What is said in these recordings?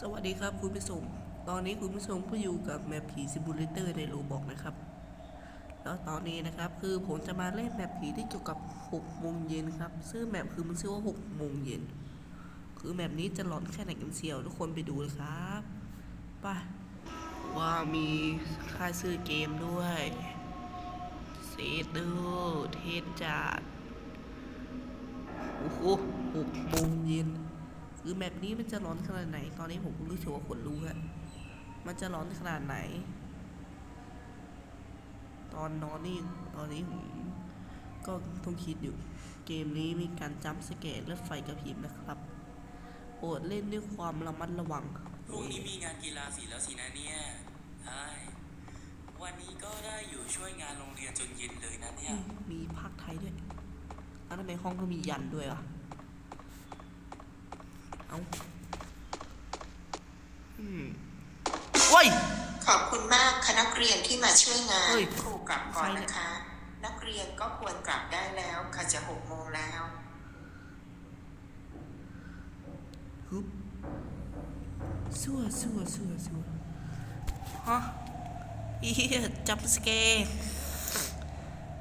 สวัสดีครับคุณผู้ชม ตอนนี้คุณผู้ชมก็อยู่กับแมปผีซิมูเลเตอร์ในโรบอกนะครับ แล้วตอนนี้นะครับคือผมจะมาเล่นแมปผีที่เกี่ยวกับ6โมงเย็นครับ ซึ่งแมปคือมันชื่อว่า6โมงเย็น คือแมปนี้จะหลอนแค่ไหนกันเชียวทุกคนไปดูเลยครับไปว่ามีค่าซื้อเกมด้วยเซตดูเทศจัดโอ้โหหกโมงเย็น คือแมปนี้มันจะร้อนขนาดไหน ตอนนี้ผมก็รู้สึกว่าขนลุกอะมันจะร้อนขนาดไหน ตอนนอนนี่ตอนนี้ผมก็ต้องคิดอยู่ เกมนี้มีการจัมป์สเกตและไฟกระพริบนะครับโปรดเล่นด้วยความระมัดระวังพรุ่งนี้มีงานกีฬาสีแล้วสินะเนี่ยใช่วันนี้ก็ได้อยู่ช่วยงานโรงเรียนจนเย็นเลยนะเนี่ย มีภาคไทยด้วย แล้วทำไมห้องก็มียันด้วยอะ เอาอืมโอ้ย ขอบคุณมากคณะนักเรียนที่มาช่วยงานเฮ้ย ครูกลับก่อนใครเนี่ยนะคะ นักเรียนก็ควรกลับได้แล้วค่ะจะหกโมงแล้ว ฮึบสัวสัวสัวสัวฮะเฮียจัมป์สเกร์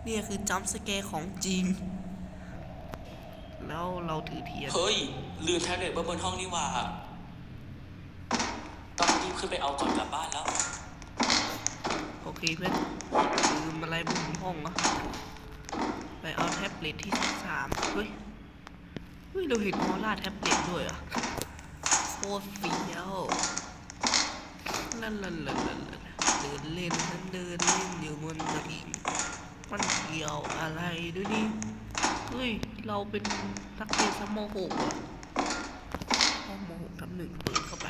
เนี่ยคือจัมป์สเกร์ของจริง แล้วเราถือเทียน เฮ้ย ลืมแท็บเล็ตไว้บนห้องนี่หว่าต้องรีบขึ้นไปเอาก่อนกลับบ้านแล้ว โอเคเพื่อนลืมอะไรบนห้องอะไปเอาแท็บเล็ตที่ชั้นสามเฮ้ยเฮ้ยเราเห็นออร่าแท็บเล็ตด้วยอะโคตรเฟี้ยวลันลันลันลันลันเดินเล่นนั่นเดินเล่นอยู่บนตลิ่งมันเกี่ยวอะไรด้วยนี่ เฮ้ย เราเป็นนักเรียนชั้นม .6 อะห้องม .6 ทับหนึ่งเปิดเข้าไป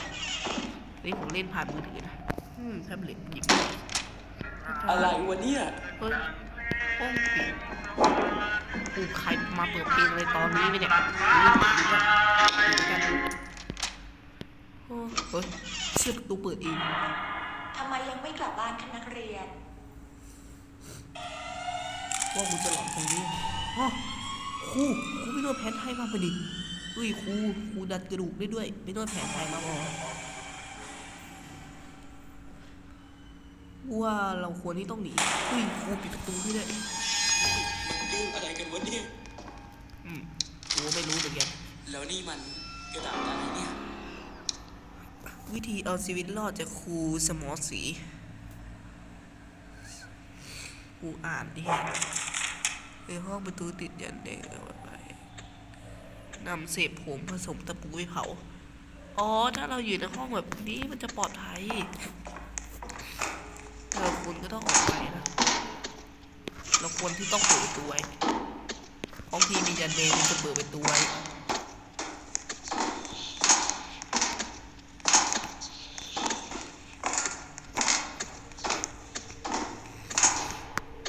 นี่ผมเล่นผ่านมือถือนะอืมแท็บเล็ตหยิบได้อะไรวะเนี่ยเฮ้ยห้องปิดกูใครมาเปิดเพลงอะไรตอนนี้ไม่เนี่ยรีบปิดก่อนปิดกันโอ้เฮ้ยเชื่อประตูเปิดเองทำไมยังไม่กลับบ้านคะนักเรียนว่ากูจะหลอนตรงนี้อ๋อ ครูครูไปนวดแผนไทยมาพอดีเฮ้ยครูครูดัดกระดูกได้ด้วยไปนวดแผนไทยมาบอว่าเราควรที่ต้องหนีเฮ้ยครูปิดประตูให้ด้วยเรื่องอะไรกันวะเนี่ยอืมกูไม่รู้เหมือนกันแล้วนี่มันกระดาษอะไรเนี่ย วิธีเอาชีวิตรอดจากครูสมอสีกูอ่านดิ ในห้องประตูติดยันแดงเอาไว้นำเศษผมผสมตะปูไปเผา อ๋อ ถ้าเราอยู่ในห้องแบบนี้มันจะปลอดภัยเราควรก็ต้องออกไปนะ เราควรที่ต้องเปิดประตูไว้ห้องที่มียันเดงมันจะเปิดประตูไว้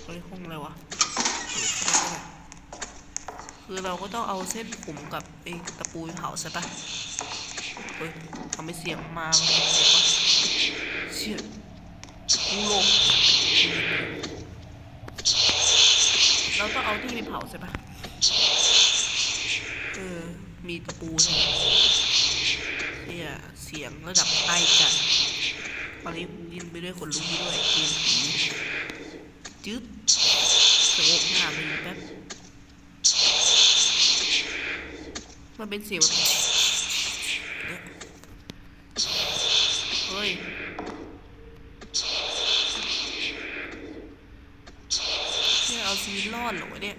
เฮ้ยห้องอะไรวะเปิดเข้าไปก็ได้คือ เราก็ต้องเอาเส้นผมกับไอ้ตะปูเผาใช่ปะเฮ้ยทำให้เสียงมาเป็นเสียงวะเชี่ยกูลงเราต้องเอาที่ไปเผาใช่ปะเออ มีตะปูเนี่ยเสียงระดับไอจัดตอนนี้ยินไปด้วยขนลุกไปด้วยเกมผีจึ๊บสงบหน้ามันแป๊บ มันเป็นเสียงแบบเนี่ยเฮ้ยเนี่ยเอาชีวิตรอดเหรอวะเนี่ย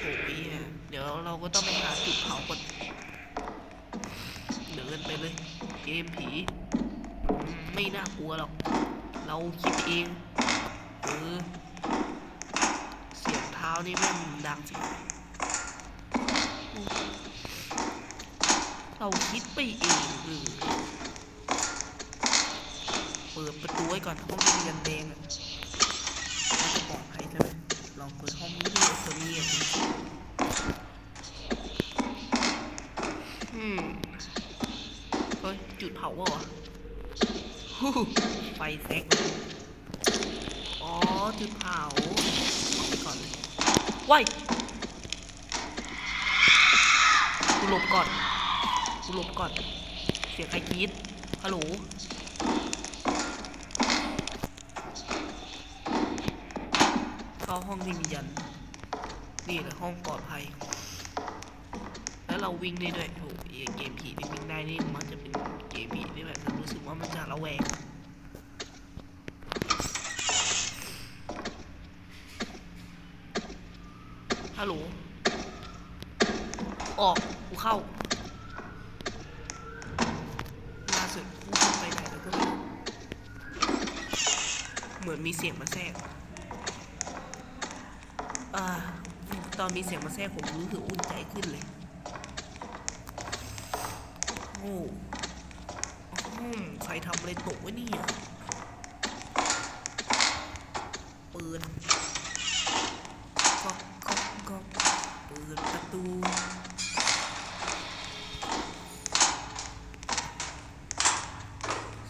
โอ้ยอะเดี๋ยวเราก็ต้องไปหาจุดเผาก่อนเดินไปเลย เกมผี ไม่น่ากลัวหรอก เราคิดเองเออเสียงเท้านี่แม่งดังจริง เราคิดไปเองเออเปิดประตูไว้ก่อนห้องนี้ยันแดงอะมันจะปลอดภัยใช่ไหมลองเปิดห้องนี้ดูตัวนี้อืมเฮ้ยจุดเผาวะไฟแซกอ๋อจุดเผาเอาไปก่อนเลยว้ายกู หลบก่อนกูหลบก่อน เสียงใครกรีดฮัลโหลเข้าห้องที่มียัน นี่แหละห้องปลอดภัย แล้วเราวิ่งได้ด้วยโอ้ยเกมผีที่วิ่งได้นี่มันจะเป็นเกมผีที่แบบรู้สึกว่ามันจะระแวงฮัลโหลออก กูเข้าล่าสุดกูขึ้นไปไหนแล้วก็ไม่รู้เห มีเสียงมาแทรกอตอนมีเสียงมาแทรกผมรู้สึกอุ่นใจขึ้นเลยโอ้มใครทำอะไรตกวะนี่ปืนก๊อกก๊อกก๊อกปิดประตู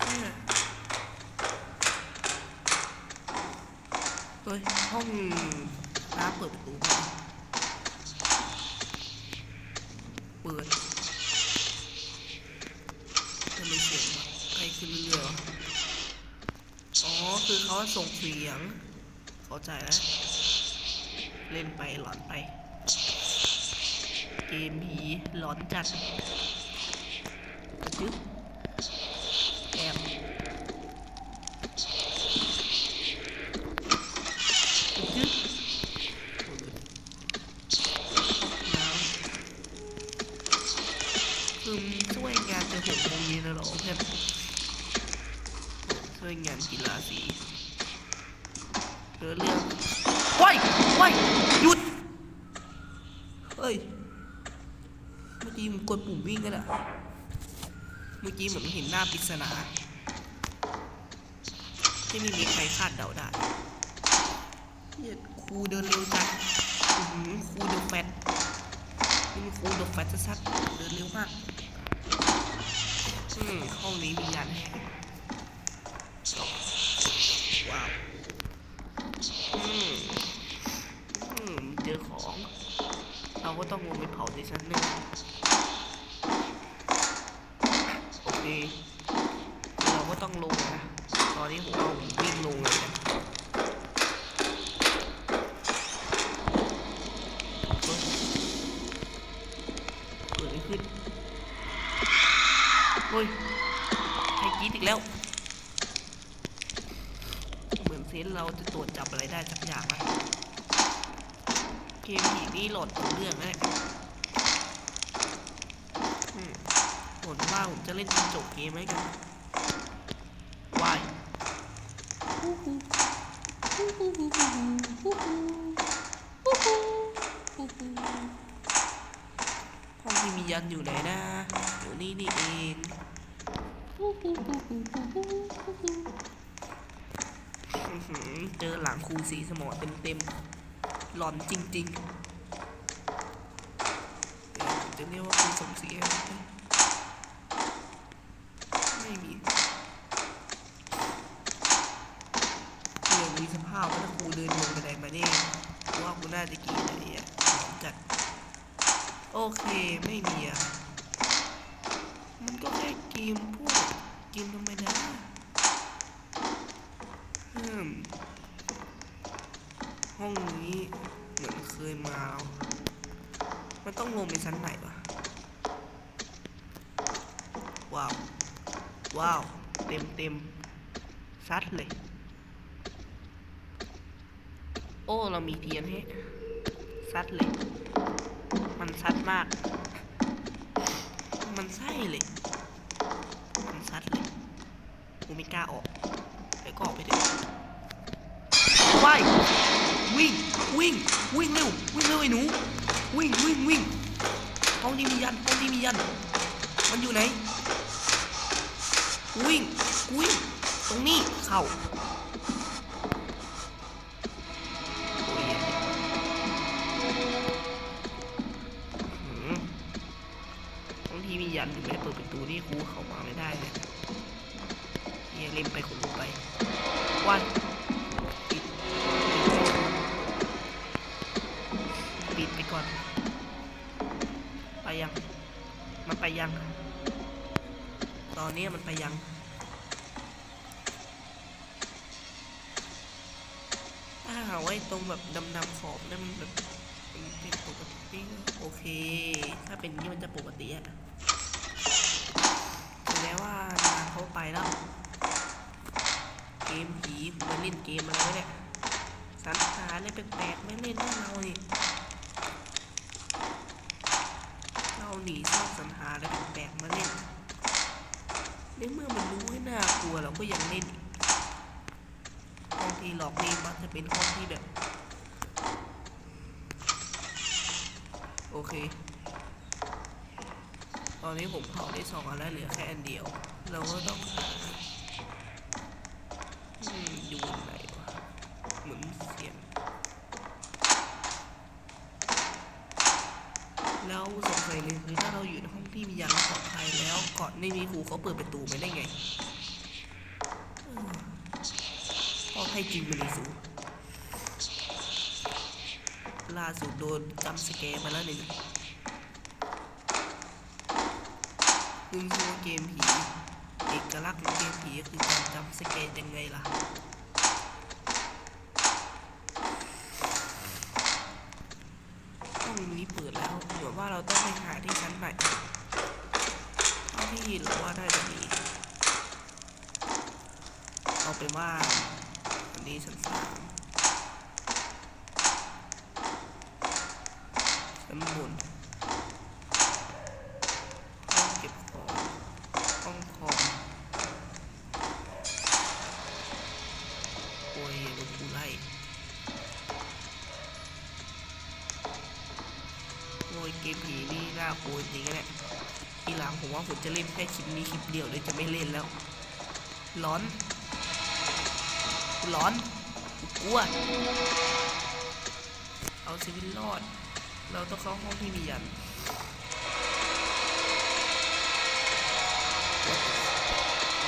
เนี่ยเฮ้ย ห้องน้ำเปิดประตูไปเปิดจะไม่เสียงวะใครขึ้นเรือเหรออ๋อ คือเขา ส่งเสียงเข้าใจแล้วเล่นไปหลอนไป เกมผีหลอนจัดกระจึ๊บแอบกระจึ๊บน้ำคือช่วยงานจะหกโมงเย็นแล้วเหรอเพื่อนช่วยงานกีฬาสีเรือเรื่องว้ายว้ายหยุด เฮ้ย เมื่อกี้มันกดปุ่มวิ่งกันอะ เมื่อกี้เหมือนเห็นหน้าปริศนาที่ไม่มีใครคาดเดาได้เฮียครูเดินเร็วจังอื้อหือครูเดอะแฟตนี่ครูเดอะแฟตชัดๆเดินเร็วมากอืมห้องนี้มีงานแห้งว้าวอืมอืมเจอของ เราก็ต้องลงไปเผาในชั้นหนึ่ง เราก็ต้องลงนะ ตอนนี้ผมเอาวิ่งลงเลยนะเฮ้ยเกิดอะไรขึ้นเฮ้ยใครกรีดอีกแล้ว เหมือนเซนเราจะตรวจจับอะไรได้สักอย่างนะเกมผีนี่โหลดตัวเรื่องนะเนี่ยอืม ผลว่าผมจะเล่นจนจบเกมไหมกันวายห้องที่มียันอยู่ไหนนะอยู่นี่นี่เองเจอหลังครูสีสมอเต็มเต็มๆหลอนจริงๆจะเรียกว่าครูสมศรีไหมไม่มีเรื่องมีสภาว่าถ้าครูเดินลงบันไดมาเนี่ยว่ากูน่าจะกรีดอะไรอะหลอนจัดโอเคไม่มีอะมันก็แค่เกมพวกเกมธรรมดาอืมห้องนี้เหมือนเคยมาแล้วมันต้องลงไปชั้นไหนวะ ว้าว ว้าว เต็มเต็มซัดเลย โอ้ เรามีเทียนให้ซัดเลย มันซัดมาก มันใช่เลย มันซัดเลยกูไม่กล้าออกเดี๋ยวก็ออกไปเถอะว้ายวิ่ง วิ่ง วิ่งเร็ว วิ่งเร็วไอ้หนู วิ่ง วิ่ง วิ่งห้องนี้มียันห้องนี้มียัน มันอยู่ไหน วิ่ง วิ่ง ตรงนี้ เข้า นถึงไม่ได้เปิดประตูนี่ครูเข้ามาไม่ได้เลยเฮียเล่นไปคนดูไปวันปิดปิดไปก่อน ไปยัง มันไปยัง ตอนนี้มันไปยังถ้าหาไว้ตรงแบบดำๆขอบนั่นมันแบบเป็นปกติโอเค ถ้าเป็นนี้มันจะปกติอะแสดงว่านาง เขาไปแล้ว เกมผีมาเล่นเกมอะไรเนี่ยสรรหาอะไรแปลกๆไม่เล่นให้เรานี่เราหนีชอบสรรหาอะไรแปลกๆมาเล่นในเมื่อมันรู้ให้น่ากลัวเราก็ยังเล่นอีกห้องที่หลอกนี่มักจะเป็นห้องที่แบบ โอเค อนนี้ผมเผาได้สองอันแล้วเหลือแค่อันเดียว เราก็ต้องหาอืมอยู่ไหนวะเหมือนเสียงแล้วสงสัยเลยคือถ้าเราอยู่ในห้องที่มียางปลอดภัยแล้วก่อนไม่มีครูเขาเปิดประตูไปได้ไงเออปลอดภัยจริงไปเลยสูล่าสุดโดนจำสแกร์มาแล้วหนึ่ง คุณชื่อว่าเกมผีเอกลักษณ์ของเกมผีคือการจำสเกตยังไงล่ะห้องนี้เปิดแล้วเหมือนว่าเราต้องไปหาที่ชั้นไหนเท่ที่หรือว่าน่าจะมีเอาเป็นว่าอันนี้ชั้นสามชั้นบน กลัวจริงๆนะเนี่ยทีหลังผมว่าผมจะเล่นแค่คลิปนี้คลิปเดียวเลยจะไม่เล่นแล้ว ร้อน ร้อนกลัว เอาชีวิตรอด เราต้องเข้าห้องที่มียัน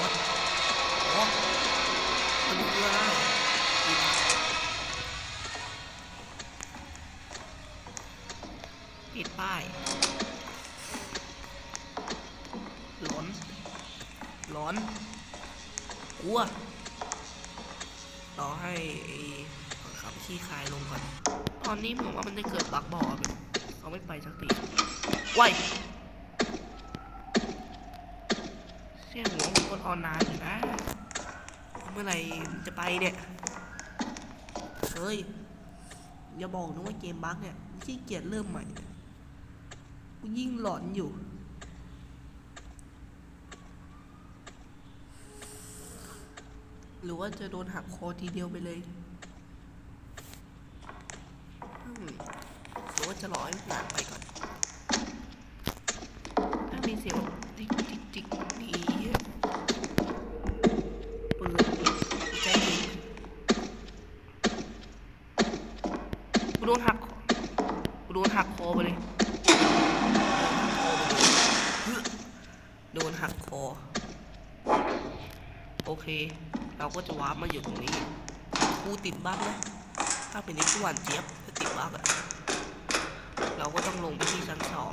What? What? มันคืออะไรปิดป้าย ลัวรอให้ไอ้ขับขี้คายลงก่อน ตอนนี้ผมว่ามันจะเกิดบักบ่อเขาไม่ไปสักทีว้ายเสียงหัวมคนออนนานอยู่นะ เมื่อไหร่จะไปเนี่ย เฮ้ย อย่าบอกนะว่าเกมบั๊กเนี่ยขี้เกียจเริ่มใหม่กูยิ่งหลอนอยู่ หรือว่าจะโดนหักคอทีเดียวไปเลยหรือว่าจะรอให้งานไปก่อน ถ้ามีเสียงแบบจิกจิกจิกนี่เปิดใจดีกูโดนหักกูโดนหักคอไปเลย โดนหักคอ โอเค เราก็จะวาร์ปมาอยู่ตรงนี้กูติดบั๊กนะถ้าเป็นไอ้ผู้หวานเจี๊ยบจะติดบั๊กอะเราก็ต้องลงไปที่ชั้นสอง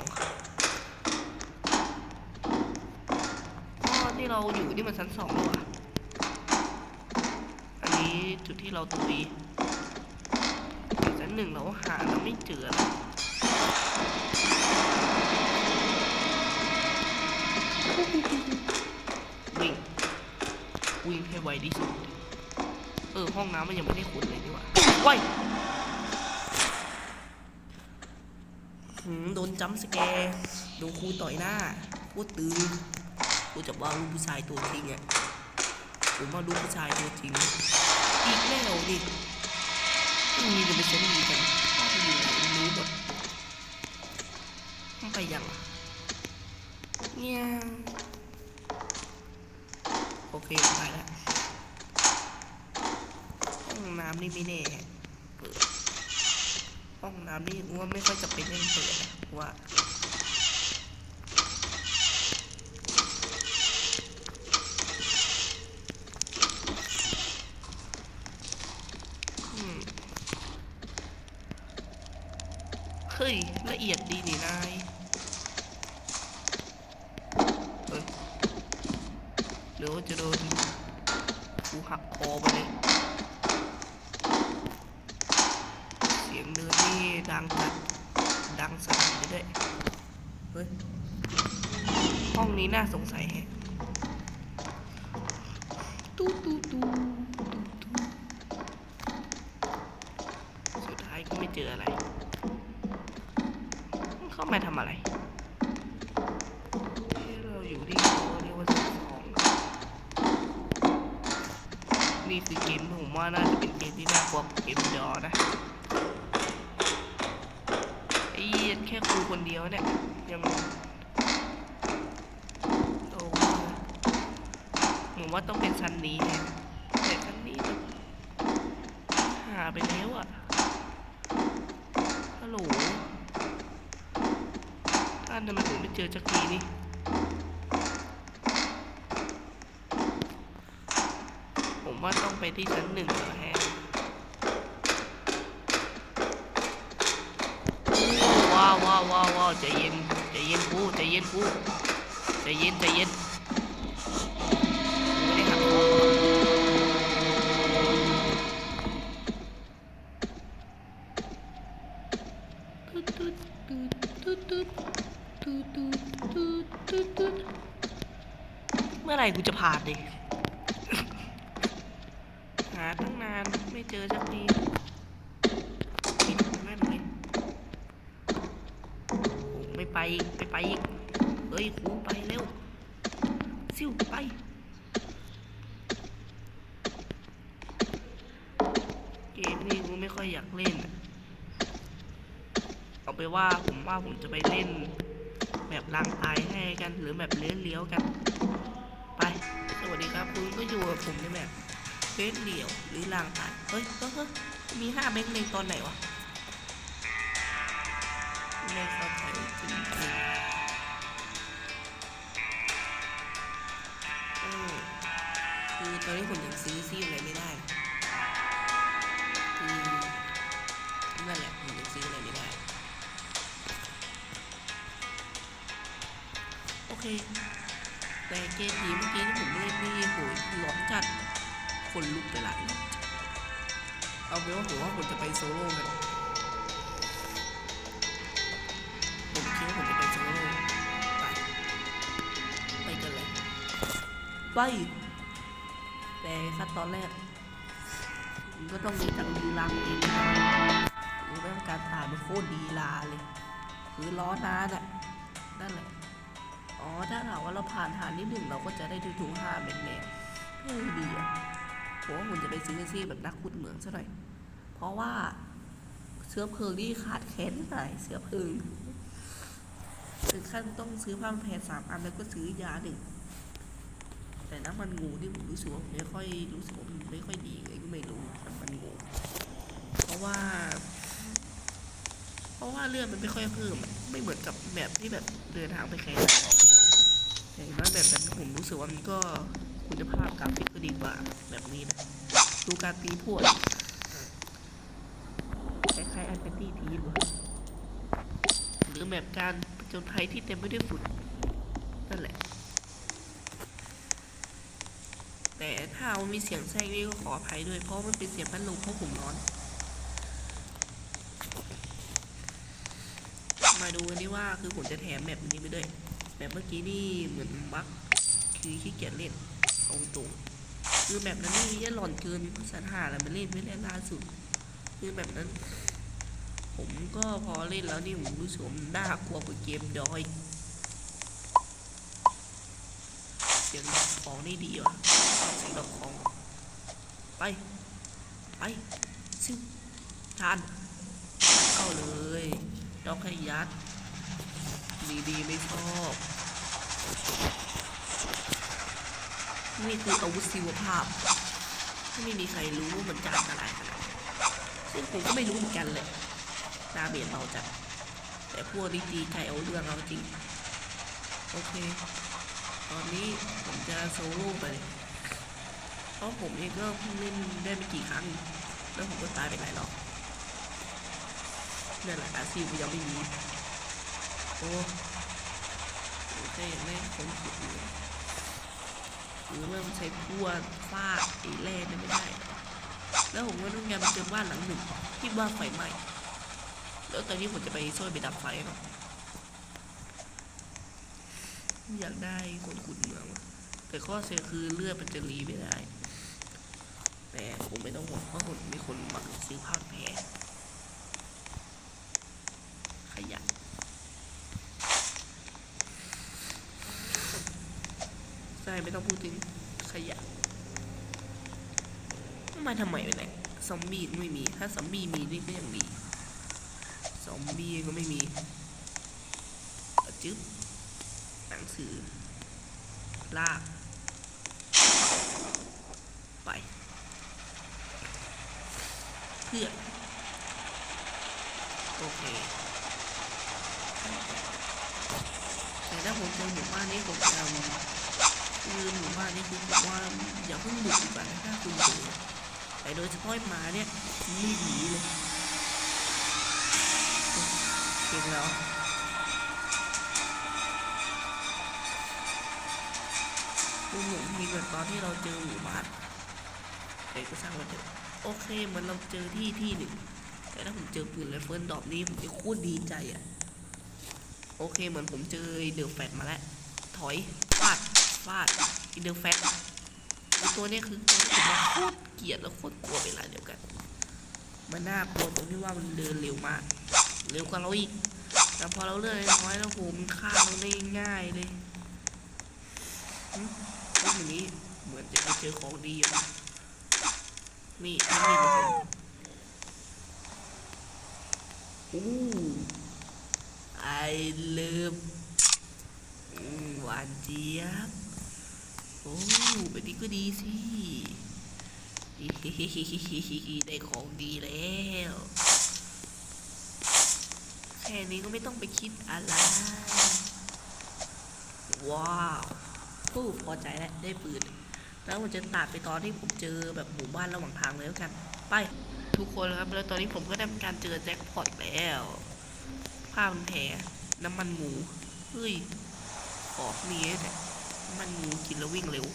อ๋อที่เราอยู่นี่มันชั้นสองหว่าอันนี้จุดที่เราตุยชั้นหนึ่งเราหาเราไม่เจอแล้ววิ่ง วิ่งให้ไวที่สุดเออห้องน้ำมันยังไม่ได้ขุดเลยดีกว่าว้ายหืมโดนจัมสแกร์โดนครูต่อยหน้าครูตื่นกูจะว่าลูกผู้ชายตัวจริงอะผมว่าลูกผู้ชายตัวจริง อีกแล้วดิพรุ่งนี้จะไปเซ็นดีกันว่าจะอยู่ไหนรู้หมดต้องไปยังเนี่ย เคไปแล้วห้องน้ำนี่ไม่แน่เปิดห้องน้ำนี่ว่าไม่ค่อยจะเป็นเรื่องเปิดนะว่าเฮ้ยละเอียดดีนี่นาย เดี๋ยวจะโดนกู หักคอไปเลยเสียงเดินนี่ดังจัดดังสนั่นไปด้วยเฮ้ยห้องนี้น่าสงสัยแฮะตู้ตู้ตู้ตู้ตู้สุดท้ายก็ไม่เจออะไร เข้ามาทำอะไรเอ๊ะเราอยู่ที่เขาเรียกว่าชั้นสองนี่คือเกมที่ผมว่าน่าจะเป็นเกมที่น่ากลัวกว่าเกมดอนะ ไอ้เหี้ยแค่ครูคนเดียวเนี่ย ยังโอ้ ผมว่าต้องเป็นชั้นนี้แต่ชั้นนี้แบบหาไปแล้วอะฮัลโหลท่านทำไมผมไม่เจอจักทีนี่ผมว่าต้องไปที่ชั้นหนึ่งเหรอแฮะว้าวว้าวว้าวใจเย็นใจเย็นกูใจเย็นกูใจเย็นใจเย็น เมื่อไหร่กูจะผ่านดิหาตั้งนานไม่เจอสักทีปิดแม่นเลยไม่ไปอีกไม่ไปอีกเฮ้ยครูไปเร็วซิ่วไปเกมนี้กูไม่ค่อยอยากเล่นเอาไปว่าผมว่าผมจะไปเล่นแบบลางตายให้กันหรือแบบเลี้ยวๆกัน วัสดีครับคุณก็อยู่กับผมในแบบเฟสเดี่ยวหรือลางตายเฮ้ยเฮ้ยมีห้าเบงในตอนไหนวะไม่เข้าใจจริงๆอืมคือตอนนี้ผมยังซื้อซีอะไรไม่ได้คือนั่นแหละผมยังซื้ออะไรไม่ได้ โอเคแต่เกมผีเมื่อกี้ที่ผม หยหลอนจัดคนลุกไปหลายรอบเอาเป็นว่าผมว่าผมจะไปโซโล่กันผมคิดว่าผมจะไปโซโล่ไปไปกันเลยไปแต่ขั้นตอนแรกผมก็ต้องรู้จักดีลาเองนะครับรู้เรื่การถ่ายมันโคตรดีลาเลย คือล้อนานอะนั่นแหละ อ๋อ ถ้าถามว่าเราผ่านฐานที่หนึ่งเราก็จะได้ดูถูกห้าเม็ดแน่เฮ้ยดีอะผมว่าผมจะไปซื้อซี่แบบนักขุดเหมืองซะหน่อย เพราะว่าเชื้อเพลิงนี่ขาดแคลนที่ไหนเชื้อเพลิงถึงขั้นต้องซื้อผ้าพันแพรสามอันแล้วก็ซื้อยาหนึ่ง แต่น้ำมันงูที่ผมรู้สึกว่าผมไม่ค่อยรู้สึกว่ามันไม่ค่อยดีไงก็ไม่รู้น้ำมันงู เพราะว่า เพราะว่าเลือดมันไม่ค่อยเพิ่ม ไม่เหมือนกับแบบที่แบบเดินทางไป แข่งแต่ว่าแบบนั้นผมรู้สึกว่ามันก็คุณภาพกราฟิกก็ดีกว่าแบบนี้นะ ดูการตีพวดคล้ายๆอันเป็นตี้พีวะหรือแบบการจญภัยที่เต็มไปด้วยฝุ่นนั่นแหละ แต่ถ้ามันมีเสียงแทรกนี่ก็ขออภัยด้วย เพราะมันเป็นเสียงพัดลมเพราะผมร้อน มาดูกันดีว่าคือผมจะแถมแบบนี้ไปด้วย แบบเมื่อกี้นี่เหมือนบั๊กคือขี้เกียจเล่นตรงตรงคือแบบนั้นนี่ยัหลอนเกินสันหาอะไรมาเล่นไม่เล่นล่าสุด คือแบบนั้น ผมก็พอเล่นแล้วนี่ผมรู้สึกมันน่ากลัวกว่าเกมดอยเสียงดอกของนี่ดีว่ะเสียงดอกของ ไป ไปซิวทานเข้าเลยดอกให้ยัด ดีดีๆไม่ชอบนี่คืออาวุธศิวภาพที่ไม่มีใครรู้ว่ามันจะอันตรายขนาดซึ่งผมก็ไม่รู้เหมือนกันเลยดาเมจเบาจัดแต่พวกนี้ตีไก่เอาเรื่องเอาจริง โอเค ตอนนี้ผมจะโซโล่ไปเลยเพราะผมเองก็เพิ่งเล่นได้ไม่กี่ครั้ง แล้วผมก็ตายไปหลายรอบนั่นแหละอาซีพยังไม่มี โอ้โอเคแม่งคนขุดอยู่หรือเริ่มใช้พั่วฟาดไอ้แร่นั่นไม่ได้ แล้วผมก็ต้องการไปเจอบ้านหลังหนึ่งที่บ้านไฟไหม้แล้วตอนนี้ผมจะไปช่วยไปดับไฟเนาะอยากได้คนขุดเมืองแต่ข้อเสียคือเลือดมันจะรีไม่ได้ แต่ผมไม่ต้องห่วงเพราะผมมีคนมักซื้อผ้าแพรขยะใช่ ไม่ต้องพูดถึงขยะมาทำไมวะเนี่ยซอมบี้ไม่มี ถ้าซอมบี้มีนี่ก็ยังดีซอมบี้ก็ไม่มีจึ๊บหนังสือ ลาก ไป เพื่อ โอเค แต่ถ้าผมเจอหมู่บ้านนี้ผมจะ คือหมู่บ้านนี้คือผมว่าอย่าเพิ่งบุกดีกว่านะถ้าคุณเจอแต่โดยเฉพาะหมาเนี่ยไม่หนีเลยเก่งแล้วดูเหมือนมีเหมือนตอนที่เราเจอหมู่บ้านเด็กก็สร้างมาเถอโอเคเหมือนเราเจอที่ที่หนึ่งแต่ถ้าผมเจอปืนไรเฟิลดอกนี้ผมจะโคตรดีใจอะ โอเคเหมือนผมเจอเดอะแฟตมาแล้ว ถอยฟาด ฟาดไอ้เดอะแฟตตัวนี้คือตัวที่ผมาโคตรเกลียดแล้วโคตรกลัวเวลาเดียวกัน มันน่ากลัวตรงที่ว่ามันเดินเร็วมาก เร็วกว่าเราอีก แต่พอเราเลื่อกน้อยแล้วโหมันฆ่าเราได้ง่ายเลยพวกนี้เหมือนจะไปเจอของดีอยู่นะนี่นี่นี่นะผมอู้ I love อืมหวานเจี๊ยบ อ้แบบนี้ก็ดีสิได้ของดีแล้ว แค่นี้ก็ไม่ต้องไปคิดอะไร ว้าวผู้พอใจแล้วได้ปืน แล้วผมจะตัดไปตอนที่ผมเจอแบบหมู่บ้านระหว่างทางเลยแล้วกัน ไปทุกคนครับ แล้วตอนนี้ผมก็ได้ทำการเจอแจ็คพอตแล้วผ้าพันแผลน้ำมันหมู เฮ้ยขอบมีแต่น้ำ มันหมูกินแล้ววิ่งเร็ว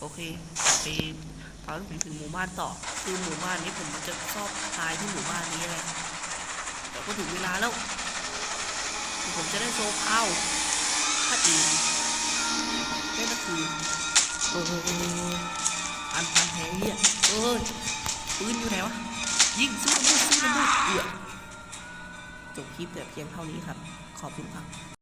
โอเคไปตอนผมถึงหมู่บ้านต่อ คือหมู่บ้านนี้ผมจะชอบตายที่หมู่บ้านนี้แหละแต่ก็ถึงเวลาแล้ว ผมจะได้โซเพ้าถ้าอีกนั่นก็คือเอออันพันแผลเนี่ยเออปืนอยู่ไหนวะ ยิงสู้มันด้วยสู้มันด้วยเอือจบคลิปแต่เพียงเท่านี้ครับ ขอบคุณครับ